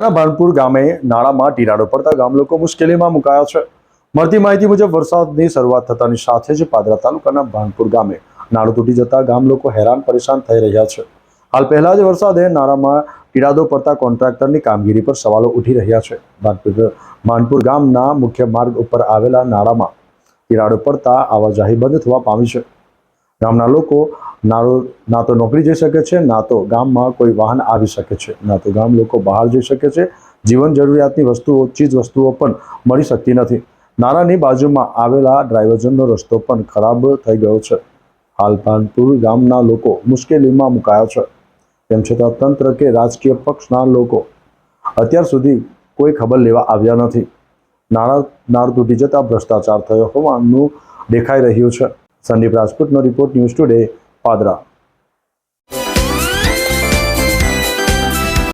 ભાનપુર ગામે નાળામાં તિરાડો પડતા ગામ લોકો મુશ્કેલીમાં મુકાયા છે. મળતી માહિતી મુજબ વરસાદની શરૂઆત થતાની સાથે જ પાદરા તાલુકાના ભાનપુર ગામે નાળું તૂટી જતા ગામ લોકો હેરાન પરેશાન થઈ રહ્યા છે. હાલ પહેલા જ વરસાદે નાળામાં તિરાડો પડતા કોન્ટ્રાક્ટરની કામગીરી પર સવાલો ઉઠી રહ્યા છે. ભાનપુર ગામના મુખ્ય માર્ગ ઉપર આવેલા નાળામાં તિરાડો પડતા આવાજાહી બંધ થવા પામી છે. ગામના લોકો ના તો નોકરી જઈ શકે છે, ના તો ગામમાં કોઈ વાહન આવી શકે છે. ના તો ગામ લોકો બહાર જઈ શકે છે. જીવન જરૂરિયાતની વસ્તુઓ, ચીજ વસ્તુઓ પણ મળી શકતી નથી. નારાની બાજુમાં આવેલા ડ્રાઈવરજનનો રસ્તો પણ ખરાબ થઈ ગયો છે. હાલ પાનપુર ગામના લોકો મુશ્કેલીમાં મુકાયા છે. તેમ છતાં તંત્ર કે રાજકીય પક્ષના લોકો અત્યાર સુધી કોઈ ખબર લેવા આવ્યા નથી. નાણાં નાળ તૂટી જતા ભ્રષ્ટાચાર થયો હોવાનું દેખાઈ રહ્યું છે. સંદીપ રાજપૂતનો રિપોર્ટ ન્યૂઝ ટુડે પાદરા